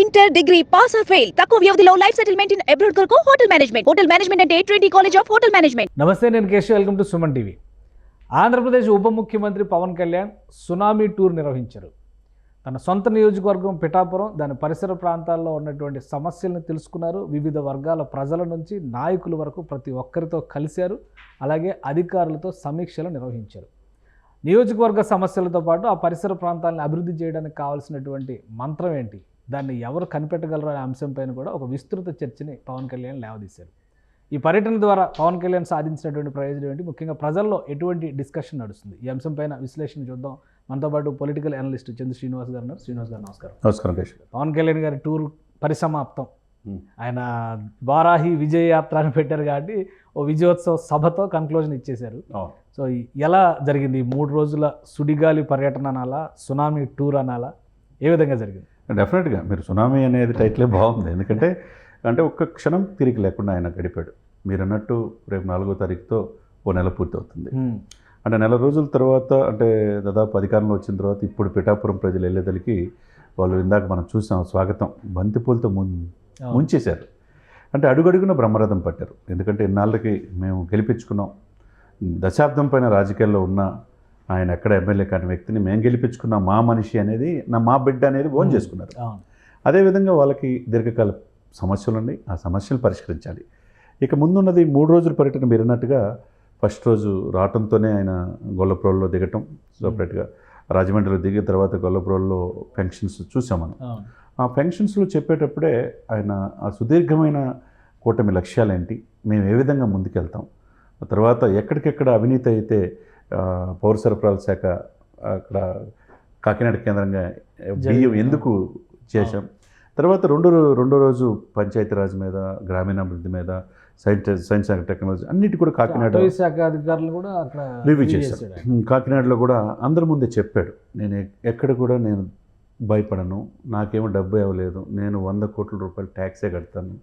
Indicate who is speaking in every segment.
Speaker 1: Inter degree pass or fail తక్కువ వ్యవధిలో life settlement in abroad కొరకు హోటల్ మేనేజ్మెంట్ హోటల్ మేనేజ్మెంట్ అంటే twenty college of hotel management
Speaker 2: నమస్తే నేను Keshav. Welcome to Suman TV Andhra Pradesh ఉప ముఖ్యమంత్రి Pawan Kalyan tsunami tour నిర్వహించారు. తన సొంత నియోజకవర్గం పిఠాపురం దాని పరిసర ప్రాంతాల్లో ఉన్నటువంటి సమస్యలను తెలుసుకున్నారు. వివిధ వర్గాల ప్రజల నుంచి నాయకుల వరకు ప్రతి ఒక్కరితో కలిశారు. అలాగే అధికారులతో సమీక్షలు నిర్వహించారు. నియోజకవర్గ సమస్యలతో పాటు ఆ పరిసర ప్రాంతాలను అభివృద్ధి చేయడానికి కావాల్సినటువంటి మంత్రం ఏంటి? దాన్ని ఎవరు కనిపెట్టగలరు అనే అంశంపైన కూడా ఒక విస్తృత చర్చని పవన్ కళ్యాణ్ లేవదీశారు. ఈ పర్యటన ద్వారా పవన్ కళ్యాణ్ సాధించినటువంటి ప్రయోజనం ఏంటి? ముఖ్యంగా ప్రజల్లో ఎటువంటి డిస్కషన్ నడుస్తుంది? ఈ అంశంపైన విశ్లేషణ చూద్దాం. మనతో పాటు పొలిటికల్ అనలిస్ట్ చంద్ర శ్రీనివాస్ గారు ఉన్నారు. శ్రీనివాస్ గారు నమస్కారం.
Speaker 3: నమస్కారం
Speaker 2: పవన్ కళ్యాణ్ గారి టూర్ పరిసమాప్తం. ఆయన వారాహి విజయ యాత్ర అని పెట్టారు కాబట్టి ఓ విజయోత్సవ సభతో కన్క్లూజన్ ఇచ్చేశారు. సో ఎలా జరిగింది? ఈ మూడు రోజుల సుడిగాలి పర్యటన అనాలా? సునామీ టూర్ అనాలా? ఏ విధంగా జరిగింది?
Speaker 3: డెఫినెట్గా మీరు సునామీ అనేది టైటిలే బాగుంది. ఎందుకంటే అంటే ఒక్క క్షణం తిరిగి లేకుండా ఆయన గడిపాడు. మీరు అన్నట్టు రేపు నాలుగో తారీఖుతో ఓ నెల పూర్తి అవుతుంది అంటే నెల రోజుల తర్వాత అంటే దాదాపు అధికారంలో వచ్చిన తర్వాత ఇప్పుడు పిఠాపురం ప్రజలు వెళ్ళేదలికి వాళ్ళు ఇందాక మనం చూసాం స్వాగతం. బంతిపూలతో ముం ముంచేశారు. అంటే అడుగడుగున బ్రహ్మరథం పట్టారు. ఎందుకంటే ఇన్నాళ్ళకి మేము గెలిపించుకున్నాం. దశాబ్దం పైన రాజకీయాల్లో ఉన్న ఆయన ఎక్కడ ఎమ్మెల్యే కాని వ్యక్తిని మేము గెలిపించుకున్న మా మనిషి అనేది నా మా బిడ్డ అనేది ఓన్ చేసుకున్నారు. అదేవిధంగా వాళ్ళకి దీర్ఘకాల సమస్యలు ఉన్నాయి ఆ సమస్యలు పరిష్కరించాలి. ఇక ముందున్నది మూడు రోజుల పర్యటన మీరు అన్నట్టుగా ఫస్ట్ రోజు రావటంతోనే ఆయన గొల్లప్రోల్లో దిగటం సపరేట్గా రాజమండ్రిలో దిగిన తర్వాత గొల్లప్రోల్లో ఫంక్షన్స్ చూసాం మనం. ఆ ఫంక్షన్స్లో చెప్పేటప్పుడే ఆయన ఆ సుదీర్ఘమైన కూటమి లక్ష్యాలేంటి మేము ఏ విధంగా ముందుకెళ్తాం ఆ తర్వాత ఎక్కడికెక్కడ అవినీతి అయితే పౌర సరఫరాల శాఖ అక్కడ కాకినాడ కేంద్రంగా బియ్యం ఎందుకు చేశాం? తర్వాత రెండో రెండో రోజు పంచాయతీరాజ్ మీద గ్రామీణాభివృద్ధి మీద సైన్స్ సైన్స్ అండ్ టెక్నాలజీ అన్నిటి కూడా కాకినాడ
Speaker 2: శాఖ అధికారులు కూడా అక్కడ
Speaker 3: రివ్యూ చేశాడు. హ్మ్, కాకినాడలో కూడా అందరి ముందే చెప్పాడు. నేను ఎక్- ఎక్కడ కూడా నేను భయపడను నాకేమో డబ్బు ఇవ్వలేదు నేను వంద కోట్ల రూపాయలు ట్యాక్సే కడతాను.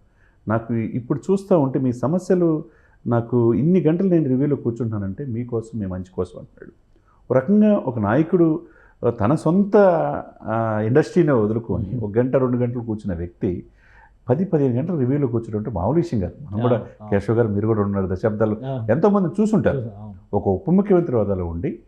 Speaker 3: నాకు ఇప్పుడు చూస్తూ ఉంటే మీ సమస్యలు నాకు ఇన్ని గంటలు నేను రివ్యూలో కూర్చుంటానంటే మీకోసం మీ మంచి కోసం అంటున్నాడు. ఒక రకంగా ఒక నాయకుడు తన సొంత ఇండస్ట్రీని వదులుకొని ఒక గంట రెండు గంటలు కూర్చున్న వ్యక్తి పది పదిహేను గంటలు రివ్యూలో కూర్చోడం అంటే మామూలు విషయం కాదు. మనం కూడా కేశవ్ గారు మీరు కూడా రెండున్నర దశాబ్దాలు. ఎంతోమంది చూసుంటారు. ఒక ఉప ముఖ్యమంత్రి హోదాలో ఉండి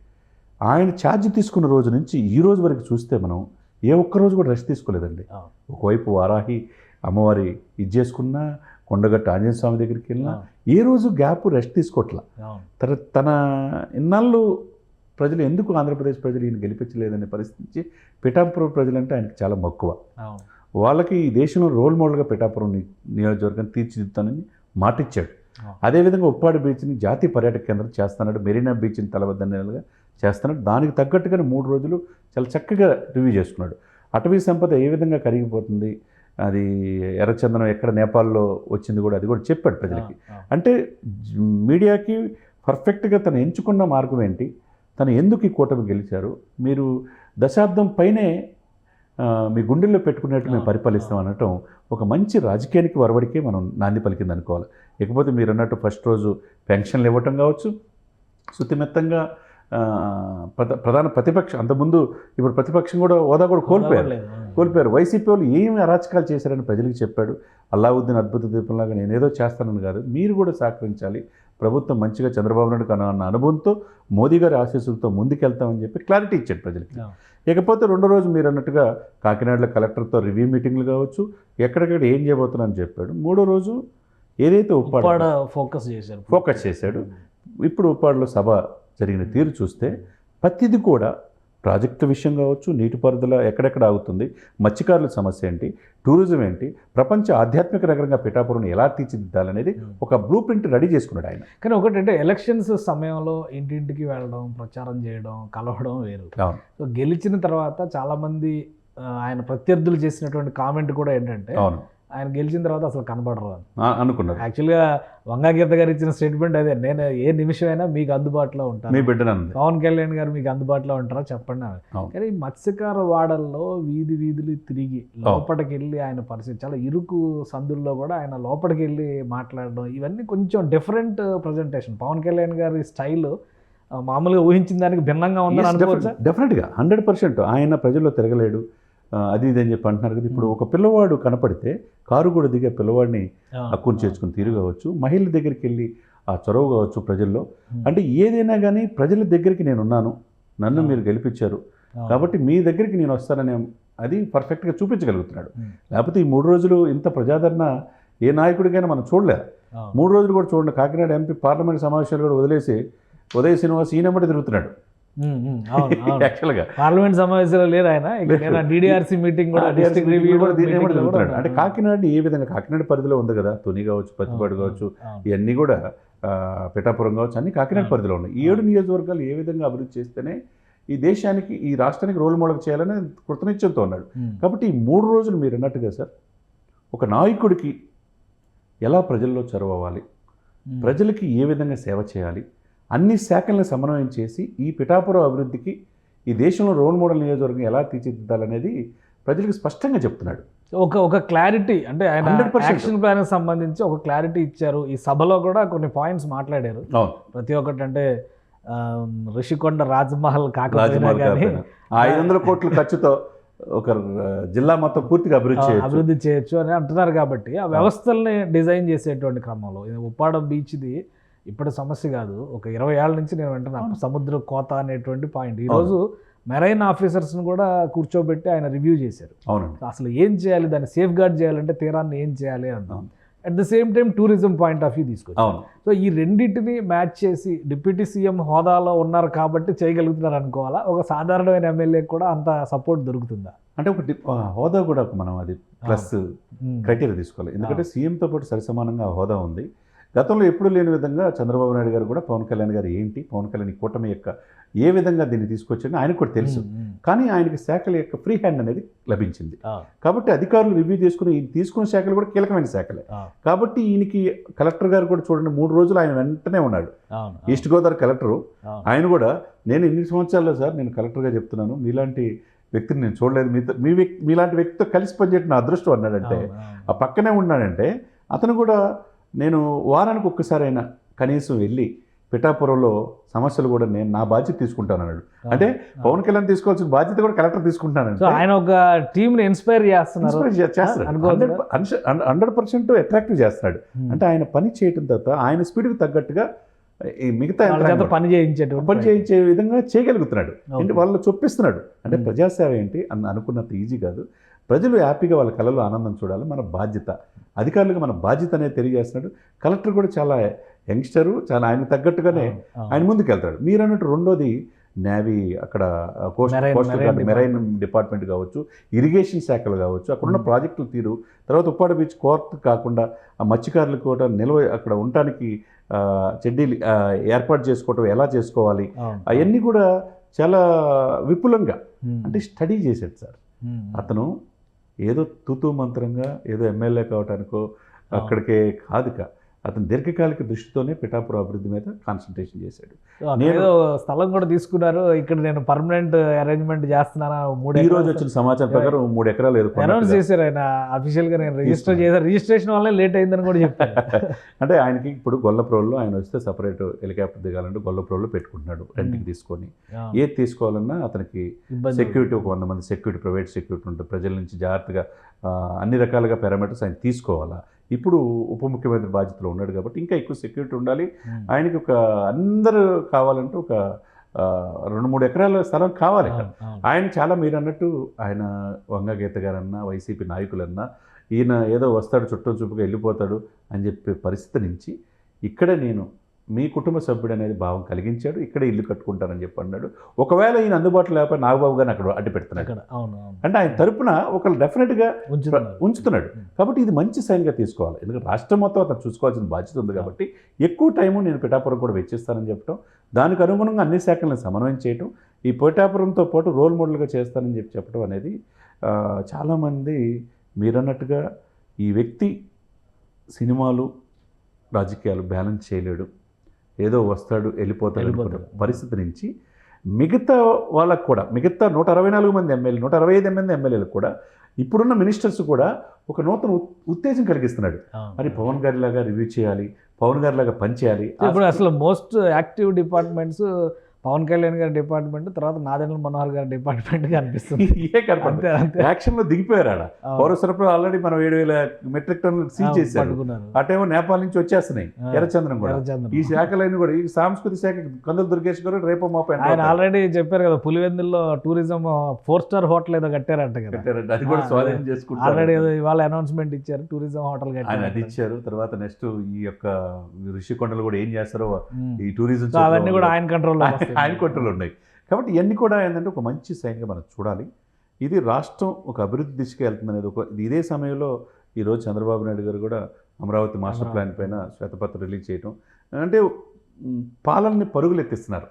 Speaker 3: ఆయన ఛార్జ్ తీసుకున్న రోజు నుంచి ఈ రోజు వరకు చూస్తే మనం ఏ ఒక్క రోజు కూడా రెస్ట్ తీసుకోలేదండి. ఒకవైపు వారాహి అమ్మవారి ఇది చేసుకున్నా కొండగట్ట ఆంజనేయ స్వామి దగ్గరికి వెళ్ళినా. ఏ రోజు గ్యాప్ రెస్ట్ తీసుకోవట్లా
Speaker 2: అవును.
Speaker 3: తన తన ఇన్నాళ్ళు ప్రజలు ఎందుకు ఆంధ్రప్రదేశ్ ప్రజలు ఈయన గెలిపించలేదనే పరిస్థితి పిఠాపురం ప్రజలంటే ఆయనకి చాలా మక్కువ. వాళ్ళకి ఈ దేశంలో రోల్ మోడల్గా పిఠాపురం నియోజకవర్గం తీర్చిదిద్దానని మాటిచ్చాడు. అదేవిధంగా ఉప్పాడు బీచ్ని జాతీయ పర్యాటక కేంద్రం చేస్తున్నాడు మెరీనా బీచ్ని తలబద్దనేలుగా చేస్తున్నాడు దానికి తగ్గట్టుగానే మూడు రోజులు చాలా చక్కగా రివ్యూ చేసుకున్నాడు అటవీ సంపద ఏ విధంగా కరిగిపోతుంది అది ఎర్రచందనం ఎక్కడ నేపాల్లో వచ్చింది కూడా అది కూడా చెప్పాడు ప్రజలకి. అంటే మీడియాకి పర్ఫెక్ట్గా తను ఎంచుకున్న మార్గం ఏంటి? తను ఎందుకు ఈ కూటమి గెలిచారు? మీరు దశాబ్దం పైనే మీ గుండెల్లో పెట్టుకున్నట్టు మేము పరిపాలిస్తాం అనటం ఒక మంచి రాజకీయానికి వరవడికే మనం నాంది పలికింది అనుకోవాలి. ఇకపోతే మీరు అన్నట్టు ఫస్ట్ రోజు పెన్షన్లు ఇవ్వటం కావచ్చు శుతిమెత్తంగా ప్రధాన ప్రతిపక్షం అంతకుముందు ఇప్పుడు ప్రతిపక్షం కూడా హోదా కూడా కోల్పోయారు. కోల్పోయారు. వైసీపీ వాళ్ళు ఏమి అరాచకాలు చేశారని ప్రజలకు చెప్పాడు. అల్లావుద్దీన్ అద్భుత దీపంలాగా నేనేదో చేస్తానని కాదు. మీరు కూడా సహకరించాలి. ప్రభుత్వం మంచిగా చంద్రబాబు నాయుడు అన్న అనుభవంతో మోదీ గారి ఆశీస్సులతో ముందుకెళ్తామని చెప్పి క్లారిటీ ఇచ్చాడు ప్రజలకి. ఇకపోతే రెండో రోజు మీరు అన్నట్టుగా కాకినాడలో కలెక్టర్తో రివ్యూ మీటింగ్లు కావచ్చు ఎక్కడెక్కడ ఏం చేయబోతున్నానని చెప్పాడు. మూడో రోజు ఏదైతే
Speaker 2: ఉప్పాడ ఫోకస్ చేశారు.
Speaker 3: ఫోకస్ చేశాడు. ఇప్పుడు ఉప్పాడలో సభ జరిగిన తీరు చూస్తే ప్రతిది కూడా ప్రాజెక్టు విషయం కావచ్చు నీటిపారుదల ఎక్కడెక్కడ ఆగుతుంది మత్స్యకారుల సమస్య ఏంటి టూరిజం ఏంటి ప్రపంచ ఆధ్యాత్మిక నగరంగా పిఠాపురం ఎలా తీర్చిదిద్దాలనేది ఒక బ్లూ ప్రింట్ రెడీ చేసుకున్నాడు ఆయన.
Speaker 2: కానీ ఒకటి అంటే ఎలక్షన్స్ సమయంలో ఇంటింటికి వెళ్ళడం ప్రచారం చేయడం కలవడం వేరు. సో గెలిచిన తర్వాత చాలా మంది ఆ, ఆయన ప్రత్యర్థులు చేసినటువంటి కామెంట్ కూడా ఏంటంటే
Speaker 3: అవును.
Speaker 2: ఆయన గెలిచిన తర్వాత అసలు కనబడరు అని
Speaker 3: అనుకున్నారు.
Speaker 2: యాక్చువల్గా వంగాగీత గారు ఇచ్చిన స్టేట్మెంట్ అదే నేను ఏ నిమిషమైనా మీకు అందుబాటులో
Speaker 3: మీ
Speaker 2: ఉంటాను పవన్ కళ్యాణ్ గారు మీకు అందుబాటులో ఉంటారా చెప్పండి. కానీ ఈ మత్స్యకార వాడల్లో వీధి వీధులు తిరిగి లోపలికి వెళ్ళి ఆయన పరిస్థితి చాలా ఇరుకు సందుల్లో కూడా ఆయన లోపలికి వెళ్ళి మాట్లాడడం ఇవన్నీ కొంచెం డిఫరెంట్ ప్రజెంటేషన్ పవన్ కళ్యాణ్ గారి స్టైల్ మామూలుగా ఊహించిన దానికి భిన్నంగా ఉందని అనుకోవచ్చా?
Speaker 3: డెఫినెట్గా హండ్రెడ్ పర్సెంట్ ఆయన ప్రజల్లో తిరగలేడు. అది ఇది అని చెప్పి అంటున్నారు కదా. ఇప్పుడు ఒక పిల్లవాడు కనపడితే కారు కూడా దిగే పిల్లవాడిని హక్కును చేర్చుకుని తీరు కావచ్చు మహిళల దగ్గరికి వెళ్ళి ఆ చొరవ కావచ్చు ప్రజల్లో. అంటే ఏదైనా కానీ ప్రజల దగ్గరికి నేను ఉన్నాను నన్ను. మీరు గెలిపించారు కాబట్టి మీ దగ్గరికి నేను వస్తానని అది పర్ఫెక్ట్గా చూపించగలుగుతున్నాడు. లేకపోతే ఈ మూడు రోజులు ఇంత ప్రజాదరణ ఏ నాయకుడికైనా మనం చూడలేదు మూడు రోజులు కూడా చూడండి కాకినాడ ఎంపీ పార్లమెంట్ సమావేశాలు కూడా వదిలేసి ఉదయ శ్రీనివాస్ ఈయనమ్మటి తిరుగుతున్నాడు. యాక్చువల్గా
Speaker 2: పార్లమెంట్ సమావేశాలు లేరు ఆయన. డిడిఆర్సీ మీటింగ్ కూడా.
Speaker 3: అంటే కాకినాడ ఏ విధంగా కాకినాడ పరిధిలో ఉంది కదా తుని కావచ్చు పత్తిపాడు కావచ్చు ఇవన్నీ కూడా పిఠాపురం కావచ్చు అన్ని కాకినాడ. పరిధిలో ఉన్నాయి. ఈ ఏడు నియోజకవర్గాలు ఏ విధంగా అభివృద్ధి చేస్తేనే ఈ దేశానికి ఈ రాష్ట్రానికి రోల్ మోడల్ చేయాలని కృతనిశ్చయంతో ఉన్నాడు. కాబట్టి ఈ మూడు రోజులు మీరు అన్నట్టుగా సార్ ఒక నాయకుడికి ఎలా ప్రజల్లో చొరవ్వాలి ప్రజలకి ఏ విధంగా సేవ చేయాలి? అన్ని శాఖలను సమన్వయం చేసి ఈ పిఠాపురం అభివృద్ధికి ఈ దేశంలో రోల్ మోడల్ నియోజకవర్గం ఎలా తీర్చిదిద్దాలనేది ప్రజలకు స్పష్టంగా చెప్తున్నాడు.
Speaker 2: ఒక ఒక క్లారిటీ అంటే ఆయన
Speaker 3: 100%.
Speaker 2: యాక్షన్ ప్లాన్ సంబంధించి ఒక క్లారిటీ ఇచ్చారు. ఈ సభలో కూడా కొన్ని పాయింట్స్ మాట్లాడారు. ప్రతి ఒక్కటి అంటే ఆ, ఋషికొండ రాజ్మహల్ కాకపోయినా కానీ
Speaker 3: ఐదు వందల కోట్ల ఖర్చుతో ఒక జిల్లా మొత్తం పూర్తిగా అభివృద్ధి
Speaker 2: అభివృద్ధి చేయొచ్చు అని అంటున్నారు కాబట్టి ఆ వ్యవస్థల్ని డిజైన్ చేసేటువంటి క్రమంలో ఇది ఉప్పాడ బీచ్ది ఇప్పుడు సమస్య కాదు. ఒక ఇరవై ఏళ్ళ నుంచి నేను వింటున్నాను సముద్ర కోత అనేటువంటి పాయింట్. ఈరోజు మెరైన్ ఆఫీసర్స్ని కూడా కూర్చోబెట్టి ఆయన రివ్యూ చేశారు.
Speaker 3: అవునండి.
Speaker 2: అసలు ఏం చేయాలి? దాన్ని సేఫ్ గార్డ్ చేయాలంటే తీరాన్ని ఏం చేయాలి
Speaker 3: అవును.
Speaker 2: At the same time tourism point of view తీసుకొచ్చి
Speaker 3: అవును.
Speaker 2: సో ఈ రెండింటిని మ్యాచ్ చేసి డిప్యూటీ సీఎం హోదాలో ఉన్నారు కాబట్టి చేయగలుగుతున్నారు అనుకోవాలా? ఒక సాధారణమైన ఎమ్మెల్యేకి కూడా అంత సపోర్ట్ దొరుకుతుందా?
Speaker 3: అంటే ఒక హోదా కూడా మనం అది ప్లస్. క్రైటీరియా తీసుకోవాలి. ఎందుకంటే సీఎంతో పాటు సరిసమానంగా హోదా ఉంది. గతంలో ఎప్పుడూ లేని విధంగా చంద్రబాబు నాయుడు గారు కూడా పవన్ కళ్యాణ్ గారు ఏంటి? పవన్ కళ్యాణ్ కూటమి యొక్క ఏ విధంగా దీన్ని తీసుకొచ్చాడో ఆయనకు కూడా తెలుసు. కానీ ఆయనకి శాఖల యొక్క ఫ్రీ హ్యాండ్ అనేది లభించింది. కాబట్టి అధికారులు రివ్యూ చేసుకుని ఈ తీసుకున్న శాఖలు కూడా కీలకమైన శాఖలే. కాబట్టి ఈయనకి కలెక్టర్ గారు కూడా చూడండి మూడు రోజులు ఆయన వెంటనే ఉన్నాడు. East Godavari collector. ఆయన కూడా నేను ఇన్ని సంవత్సరాల్లో సార్ నేను కలెక్టర్గా చెప్తున్నాను. మీలాంటి వ్యక్తిని నేను చూడలేదు. మీతో మీ వ్యక్తి మీలాంటి వ్యక్తితో కలిసి పనిచేయడం నా అదృష్టం అన్నాడంటే. ఆ పక్కనే ఉన్నాడంటే అతను కూడా నేను వారానికి ఒక్కసారైనా కనీసం వెళ్ళి పిఠాపురంలో సమస్యలు కూడా నేను నా బాధ్యత తీసుకుంటాను అన్నాడు. అంటే పవన్ కళ్యాణ్ తీసుకోవాల్సిన బాధ్యత కూడా కలెక్టర్
Speaker 2: సో
Speaker 3: తీసుకుంటానంటే
Speaker 2: ఆయన ఒక టీమ్ని ఇన్స్పైర్ చేస్తున్నారు?
Speaker 3: హండ్రెడ్ పర్సెంట్ అట్రాక్టివ్ చేస్తాడు
Speaker 2: ఉమ్.
Speaker 3: అంటే ఆయన పని చేయటం తర్వాత ఆయన స్పీడ్కి తగ్గట్టుగా ఈ మిగతా
Speaker 2: పని చేయించేటువంటి
Speaker 3: పని చేయించే విధంగా చేయగలుగుతున్నాడు. అంటే వాళ్ళు చొప్పిస్తున్నాడు. అంటే
Speaker 2: Hmm.
Speaker 3: ప్రజాసేవ ఏంటి? అన్న అనుకున్నంత ఈజీ కాదు. ప్రజలు హ్యాపీగా వాళ్ళ కళలో ఆనందం చూడాలి మన బాధ్యత అధికారులకు మన బాధ్యత అనేది తెలియజేస్తున్నాడు కలెక్టర్ కూడా చాలా యంగ్స్టరు చాలా ఆయన తగ్గట్టుగానే. ఆయన ముందుకు వెళ్తాడు మీరు అన్నట్టు రెండోది నేవీ అక్కడ కోస్ట్ గార్డ్ మెరైన్ డిపార్ట్మెంట్ కావచ్చు ఇరిగేషన్ శాఖలు కావచ్చు అక్కడ ఉన్న
Speaker 2: Hmm.
Speaker 3: ప్రాజెక్టులు తీరు తర్వాత ఉప్పాడ బీచ్ కోర్ట్ కాకుండా ఆ మత్స్యకారులకు కూడా నిల్వ అక్కడ ఉండటానికి చెడ్డీలు ఏర్పాటు చేసుకోవటం ఎలా చేసుకోవాలి
Speaker 2: అవును.
Speaker 3: అవన్నీ కూడా చాలా విపులంగా. అంటే స్టడీ చేశాడు సార్. అతను ఏదో తుతు మంత్రంగా ఏదో ఎమ్మెల్యే కావటానికో అక్కడికే కాదుక. అతను దీర్ఘకాలిక దృష్టితోనే పిఠాపురం అభివృద్ధి మీద కాన్సన్ట్రేషన్ చేశాడు. నేను-
Speaker 2: ఏదో స్థలం కూడా తీసుకున్నారు. ఇక్కడ నేను పర్మనెంట్ అరేంజ్మెంట్ చేస్తున్నాను? మూడు
Speaker 3: ఈ రోజు వచ్చిన సమాచారం ప్రకారం మూడు ఎకరాలు ఏదో
Speaker 2: అనౌన్స్. చేశారు. ఆయన. అఫీషియల్గా నేను రిజిస్టర్. చేశాను. రిజిస్ట్రేషన్ వల్ల లేట్ అయిందని కూడా చెప్పారు.
Speaker 3: అంటే ఆయనకి ఇప్పుడు గొల్లప్రోల్లో ఆయన వస్తే సపరేట్ హెలికాప్టర్ దిగాలంటే గొల్లప్రోల్లో పెట్టుకుంటున్నాడు రెంట్కి తీసుకొని. ఏది తీసుకోవాలన్నా అతనికి సెక్యూరిటీ ఒక వంద మంది సెక్యూరిటీ ప్రైవేట్ సెక్యూరిటీ ఉంటుంది ప్రజల నుంచి జాగ్రత్తగా అన్ని రకాలుగా పారామీటర్స్ ఆయన తీసుకోవాలా? ఇప్పుడు ఉప ముఖ్యమంత్రి బాధ్యతలో ఉన్నాడు కాబట్టి ఇంకా ఎక్కువ సెక్యూరిటీ ఉండాలి. ఆయనకి ఒక అందరూ కావాలంటే ఒక రెండు మూడు ఎకరాల స్థలం కావాలి. ఆయన చాలా మీరు అన్నట్టు ఆయన వంగగీత గారన్నా వైసీపీ నాయకులన్నా ఈయన ఏదో వస్తాడు చుట్టూ చూపుగా వెళ్ళిపోతాడు అని చెప్పే పరిస్థితి నుంచి ఇక్కడే నేను మీ కుటుంబ సభ్యుడు అనేది భావం కలిగించాడు ఇక్కడే ఇల్లు కట్టుకుంటానని చెప్పి అన్నాడు. ఒకవేళ ఈయన అందుబాటులో లేకపోతే నాగబాబు గారిని అక్కడ అడ్డు పెడుతున్నాడు. అంటే ఆయన తరపున ఒకళ్ళు డెఫినెట్గా ఉంచుతున్నాడు. కాబట్టి ఇది మంచి సైన్గా తీసుకోవాలి. ఎందుకంటే రాష్ట్రం మొత్తం అతను చూసుకోవాల్సిన బాధ్యత ఉంది కాబట్టి ఎక్కువ టైము నేను పిఠాపురం కూడా వెచ్చిస్తానని చెప్పడం దానికి అనుగుణంగా అన్ని శాఖలను సమన్వయం చేయటం ఈ పిఠాపురంతో పాటు రోల్ మోడల్గా చేస్తానని చెప్పి చెప్పడం అనేది చాలామంది మీరన్నట్టుగా ఈ వ్యక్తి సినిమాలు రాజకీయాలు బ్యాలెన్స్ చేయలేడు. ఏదో వస్తాడు వెళ్ళిపోతాడు. పరిస్థితి నుంచి మిగతా వాళ్ళకు కూడా మిగతా నూట అరవై నాలుగు మంది ఎమ్మెల్యే నూట అరవై ఐదు మంది ఎమ్మెల్యేలకు కూడా ఇప్పుడున్న మినిస్టర్స్ కూడా ఒక నూతన ఉత్- ఉత్తేజం కలిగిస్తున్నాడు. మరి పవన్ గారి లాగా రివ్యూ చేయాలి పవన్ గారి లాగా పనిచేయాలి
Speaker 2: ఇప్పుడు అసలు most active departments Pawan Kalyan గారి డిపార్ట్మెంట్ తర్వాత నాదెండ్ల మనోహర్ గారి డిపార్ట్మెంట్ కనిపిస్తుంది.
Speaker 3: ఏ కనపడదు
Speaker 2: అంతే అంతే.
Speaker 3: యాక్షన్లో దిగిపోయారు ఆడ. ఆల్రెడీ మనం ఏడు వేల మెట్రిక్ టన్నులు సీజ్ చేశారు. అటేమో నేపాల్ నుంచి వచ్చేస్తున్నాయి. ఎర్రచంద్రం కూడా. ఈ శాఖలన్నీ కూడా ఈ సాంస్కృతిక శాఖ కందులు దుర్గేష్ గారు రేపు
Speaker 2: ఆయన. ఆల్రెడీ చెప్పారు కదా పులివెందుల్లో టూరిజం ఫోర్ స్టార్ హోటల్ ఏదో కట్టారంట కదా.
Speaker 3: కట్టారంట. అది కూడా స్వాధీనం చేసుకుంటారు.
Speaker 2: ఆల్రెడీ ఇవాళ అనౌన్స్మెంట్ ఇచ్చారు టూరిజం హోటల్
Speaker 3: ఆయన అది
Speaker 2: కట్టారు
Speaker 3: ఇచ్చారు తర్వాత నెక్స్ట్ ఈ యొక్క ఋషికొండలు కూడా ఏం చేస్తారో. ఈ టూరిజం
Speaker 2: అవన్నీ కూడా ఆయన కంట్రోల్లో
Speaker 3: ఆయన- కొట్టలు ఉన్నాయి. కాబట్టి ఇవన్నీ కూడా ఏంటంటే ఒక మంచి సైన్గా మనం చూడాలి. ఇది రాష్ట్రం ఒక అభివృద్ధి దిశగా వెళ్తుంది అనేది ఒక ఇది సమయంలో ఈరోజు చంద్రబాబు నాయుడు గారు కూడా అమరావతి మాస్టర్ ప్లాన్ పైన శ్వేతపత్రం రిలీజ్ చేయటం. అంటే పాలనని పరుగులు ఎత్తిస్తున్నారు.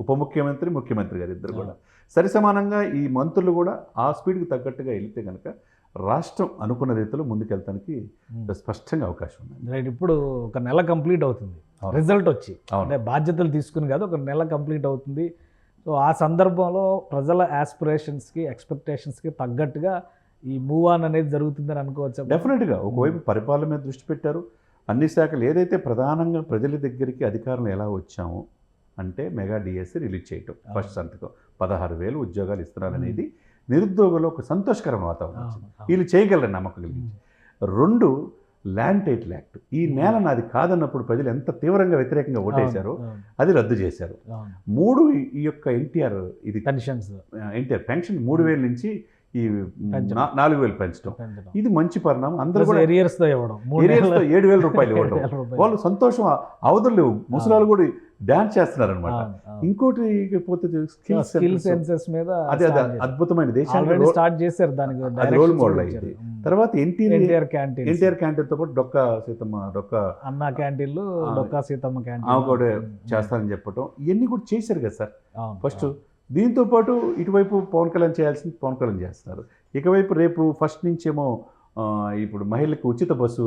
Speaker 3: ఉప ముఖ్యమంత్రి ముఖ్యమంత్రి గారు ఇద్దరు కూడా. సరి సమానంగా ఈ మంత్రులు కూడా ఆ స్పీడ్కి తగ్గట్టుగా వెళితే కనుక రాష్ట్రం అనుకున్న రీతిలో ముందుకెళ్తానికి స్పష్టంగా అవకాశం ఉంది.
Speaker 2: రైట్ ఇప్పుడు ఒక నెల కంప్లీట్ అవుతుంది. రిజల్ట్ వచ్చి. అంటే బాధ్యతలు తీసుకుని కాదు ఒక నెల కంప్లీట్ అవుతుంది. సో ఆ సందర్భంలో ప్రజల యాస్పిరేషన్స్కి ఎక్స్పెక్టేషన్స్కి తగ్గట్టుగా ఈ మూవ్ ఆన్ అనేది జరుగుతుందని అనుకోవచ్చు?
Speaker 3: డెఫినెట్గా ఒకవైపు పరిపాలన మీద దృష్టి పెట్టారు. అన్ని శాఖలు ఏదైతే ప్రధానంగా ప్రజల దగ్గరికి అధికారులు ఎలా వచ్చామో అంటే మెగా డిఎస్సి రిలీజ్ చేయటం ఫస్ట్ సంతకం. పదహారు వేలు ఉద్యోగాలు ఇస్తున్నారనేది నిరుద్యోగులు ఒక సంతోషకరమైన వాతావరణం. వీళ్ళు చేయగలరని నమ్మకం కలిగించి రెండు ల్యాండ్ టైటిల్ యాక్ట్. ఈ నేల నాది కాదన్నప్పుడు ప్రజలు ఎంత తీవ్రంగా వ్యతిరేకంగా ఓటేశారో అది రద్దు చేశారు. మూడు ఈ- యొక్క ఎన్టీఆర్ ఇది
Speaker 2: పెన్షన్స్.
Speaker 3: ఎన్టీఆర్ పెన్షన్ మూడు వేల నుంచి ఈ నాలుగు వేలు పెంచడం. ఇది మంచి పరిణామం. అందరూ కూడా
Speaker 2: ఎరియర్స్
Speaker 3: ఏడు వేల రూపాయలు ఇవ్వడం. వాళ్ళు సంతోషం అవధులు లేవు. ముసలాలు కూడా డాన్స్ చేస్తున్నారు అనమాట
Speaker 2: అవును, అవును.
Speaker 3: ఇంకోటి పోతే
Speaker 2: స్కిల్ సెన్సెస్ మీద
Speaker 3: అదే అదే అద్భుతమైన రో-
Speaker 2: స్టార్ట్ చేశారు దానికి
Speaker 3: రోల్ మోడల్ అయింది. తర్వాత ఎన్టీఆర్
Speaker 2: క్యాంటీన్
Speaker 3: ఎన్టీఆర్ క్యాంటీన్తో పాటు డొక్క సీతమ్మ డొక్క
Speaker 2: అన్నా క్యాంటీన్లు
Speaker 3: ఆ,
Speaker 2: డొక్కా సీతమ్మ క్యాంటీన్
Speaker 3: కూడా చేస్తారని చెప్పటం ఇవన్నీ కూడా చేశారు కదా సార్. ఫస్ట్. దీంతో పాటు ఇటువైపు పవన్ కళ్యాణ్ చేయాల్సింది పవన్ కళ్యాణ్ చేస్తున్నారు. ఇకవైపు రేపు ఫస్ట్ నుంచేమో ఇప్పుడు మహిళలకు ఉచిత బస్సు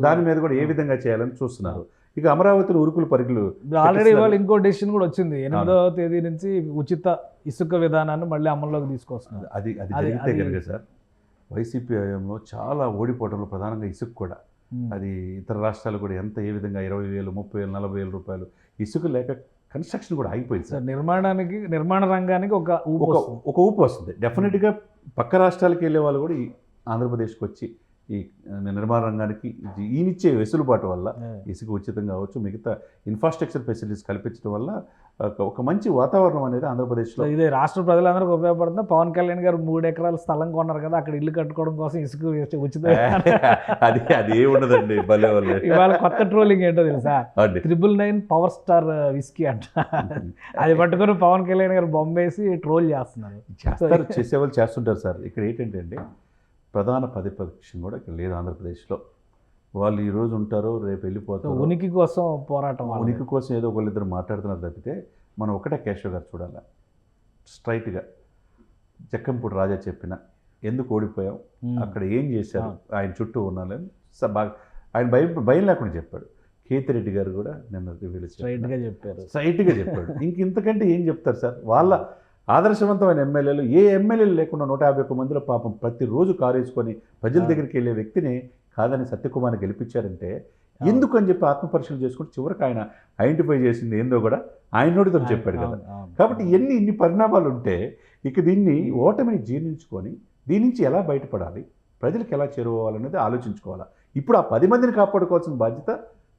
Speaker 3: దాని మీద కూడా ఏ విధంగా చేయాలని చూస్తున్నారు. ఇక అమరావతిలో ఉరుకులు పరుగులు
Speaker 2: ఆల్రెడీ ఇవాళ. ఇంకో డెసిషన్ కూడా వచ్చింది. ఎనిమిదవ తేదీ నుంచి ఉచిత ఇసుక విధానాన్ని మళ్ళీ అమల్లోకి తీసుకొస్తున్నారు.
Speaker 3: అది అది జరిగితే కనుక సార్ వైసీపీ హయాంలో చాలా ఓడిపోవడంలో ప్రధానంగా ఇసుక కూడా. అది ఇతర రాష్ట్రాలు కూడా ఎంత ఏ విధంగా ఇరవై వేలు ముప్పై వేలు నలభై వేల రూపాయలు ఇసుక లేక కన్స్ట్రక్షన్ కూడా ఆగిపోయింది సార్.
Speaker 2: నిర్మాణానికి నిర్మాణ రంగానికి ఒక ఊపు
Speaker 3: ఒక ఊపు వస్తుంది. డెఫినెట్గా పక్క రాష్ట్రాలకు వెళ్ళే వాళ్ళు కూడా ఈ ఆంధ్రప్రదేశ్కి వచ్చి ఈ నిర్మాణ రంగానికి ఈయనిచ్చే వెసులుబాటు వల్ల ఇసుక ఉచితంగా అవ్వచ్చు. మిగతా ఇన్ఫ్రాస్ట్రక్చర్ ఫెసిలిటీస్ కల్పించడం వల్ల ఒక- మంచి వాతావరణం అనేది ఆంధ్రప్రదేశ్లో
Speaker 2: ఇది రాష్ట్ర ప్రజలందరికీ ఉపయోగపడుతుంది. పవన్ కళ్యాణ్ గారు మూడు ఎకరాల స్థలం కొన్నారు కదా అక్కడ ఇల్లు కట్టుకోవడం కోసం ఇసుక ఉచిత
Speaker 3: అది అది ఉండదండి భలే
Speaker 2: ఇవాళ కొత్త ట్రోలింగ్ ఏంటో తెలుసా? Triple nine power star whisky అంట. అది పట్టుకొని పవన్ కళ్యాణ్ గారు బొమ్మేసి ట్రోల్ చేస్తున్నారు.
Speaker 3: చేస్తారు చేసేవాళ్ళు చేస్తుంటారు సార్. ఇక్కడ ఏంటంటే అండి ప్రధాన ప్రతిపక్షం కూడా ఇక్కడ లేదు ఆంధ్రప్రదేశ్లో. వాళ్ళు ఈ రోజు ఉంటారో రేపు వెళ్ళిపోతారు.
Speaker 2: ఉనికి కోసం పోరాటం.
Speaker 3: ఉనికి కోసం ఏదో ఒకళ్ళిద్దరు మాట్లాడుతున్నారు తప్పితే మనం ఒకటే కేశవ్ గారు చూడాలి? స్ట్రైట్గా. జక్కంపూడి రాజా చెప్పిన ఎందుకు ఓడిపోయాం. అక్కడ ఏం చేశారు? ఆయన చుట్టూ ఉన్నాలని బాగా ఆయన భయం భయం లేకుండా చెప్పాడు. కేతిరెడ్డి గారు కూడా నిన్న రివ్యూలు
Speaker 2: స్ట్రైట్గా చెప్పారు.
Speaker 3: స్ట్రైట్గా చెప్పాడు. ఇంక ఇంతకంటే ఏం చెప్తారు సార్? వాళ్ళ ఆదర్శవంతమైన ఎమ్మెల్యేలు ఏ ఎమ్మెల్యేలు లేకుండా నూట యాభై ఒక్క మందిలో పాపం ప్రతిరోజు కారు వేసుకొని ప్రజల. దగ్గరికి వెళ్ళే వ్యక్తిని కాదని సత్యకుమార్ని గెలిపించారంటే ఎందుకు అని చెప్పి ఆత్మపరిశీలన చేసుకుంటే చివరికి ఆయన ఐడెంటిఫై చేసింది ఏందో కూడా ఆయన నోటితో చెప్పాడు కదా. కాబట్టి ఎన్ని ఇన్ని పరిణామాలు ఉంటే ఇక దీన్ని ఓటమిని జీర్ణించుకొని దీని నుంచి ఎలా బయటపడాలి ప్రజలకు ఎలా చేరుకోవాలనేది ఆలోచించుకోవాలి ఇప్పుడు ఆ పది మందిని కాపాడుకోవాల్సిన బాధ్యత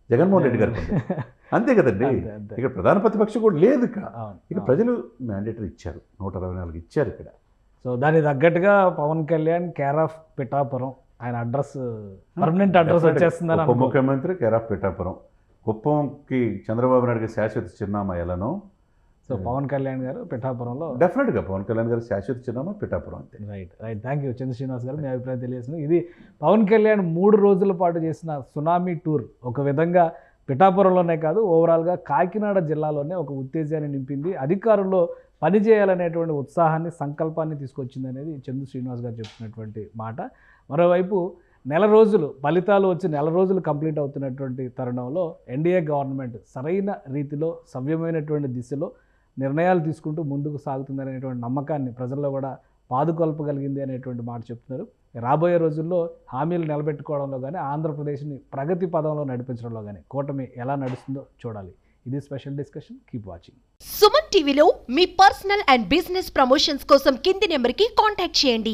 Speaker 3: జగన్మోహన్ రెడ్డి ఉంది అంతే కదండి
Speaker 2: అంతే, అంతే.
Speaker 3: ఇక ప్రధాన ప్రతిపక్షం కూడా లేదు ఇక
Speaker 2: అవును,
Speaker 3: ఇక
Speaker 2: అవును.
Speaker 3: ప్రజలు మ్యాండేటరీ ఇచ్చారు నూట అరవై నాలుగు ఇచ్చారు ఇక్కడ
Speaker 2: సో దానికి తగ్గట్టుగా పవన్ కళ్యాణ్ కేర్ ఆఫ్ పిఠాపురం ఆయన అడ్రస్ పర్మనెంట్ అడ్రస్. వచ్చేస్తుందని
Speaker 3: ఉప ముఖ్యమంత్రి కేరాఫ్ పిఠాపురం కుప్పంకి చంద్రబాబు నాయుడుకి శాశ్వత చిరునామా ఎలానో
Speaker 2: సో పవన్ కళ్యాణ్ గారు పిఠాపురంలో
Speaker 3: డెఫినెట్గా పవన్ కళ్యాణ్ గారి శాశ్వత చిరునామా పిఠాపురం అంతే.
Speaker 2: Right right thank you Chandra Srinivas గారు. మీ అభిప్రాయం తెలియజేసింది ఇది పవన్ కళ్యాణ్ మూడు రోజుల పాటు చేసిన సునామీ టూర్. ఒక విధంగా పిఠాపురంలోనే కాదు ఓవరాల్గా కాకినాడ జిల్లాలోనే ఒక ఉత్తేజాన్ని నింపింది. అధికారుల్లో పనిచేయాలనేటువంటి ఉత్సాహాన్ని సంకల్పాన్ని తీసుకొచ్చింది అనేది చంద్ర శ్రీనివాస్ గారు చెప్తున్నటువంటి మాట. మరోవైపు నెల రోజులు ఫలితాలు వచ్చి నెల రోజులు కంప్లీట్ అవుతున్నటువంటి తరుణంలో ఎన్డీఏ గవర్నమెంట్ సరైన రీతిలో సవ్యమైనటువంటి దిశలో నిర్ణయాలు తీసుకుంటూ ముందుకు సాగుతుందనేటువంటి నమ్మకాన్ని ప్రజల్లో కూడా పాదుకొల్పగలిగింది అనేటువంటి మాట చెప్తున్నారు. రాబోయే రోజుల్లో హామీలు నిలబెట్టుకోవడంలో కానీ ఆంధ్రప్రదేశ్ని ప్రగతి పదంలో నడిపించడంలో కానీ కూటమి ఎలా నడుస్తుందో చూడాలి. ఇది special discussion. Keep watching.
Speaker 1: Suman టీవీలో మీ పర్సనల్ అండ్ బిజినెస్ ప్రమోషన్స్ కోసం కింది నెంబర్కి కాంటాక్ట్ చేయండి.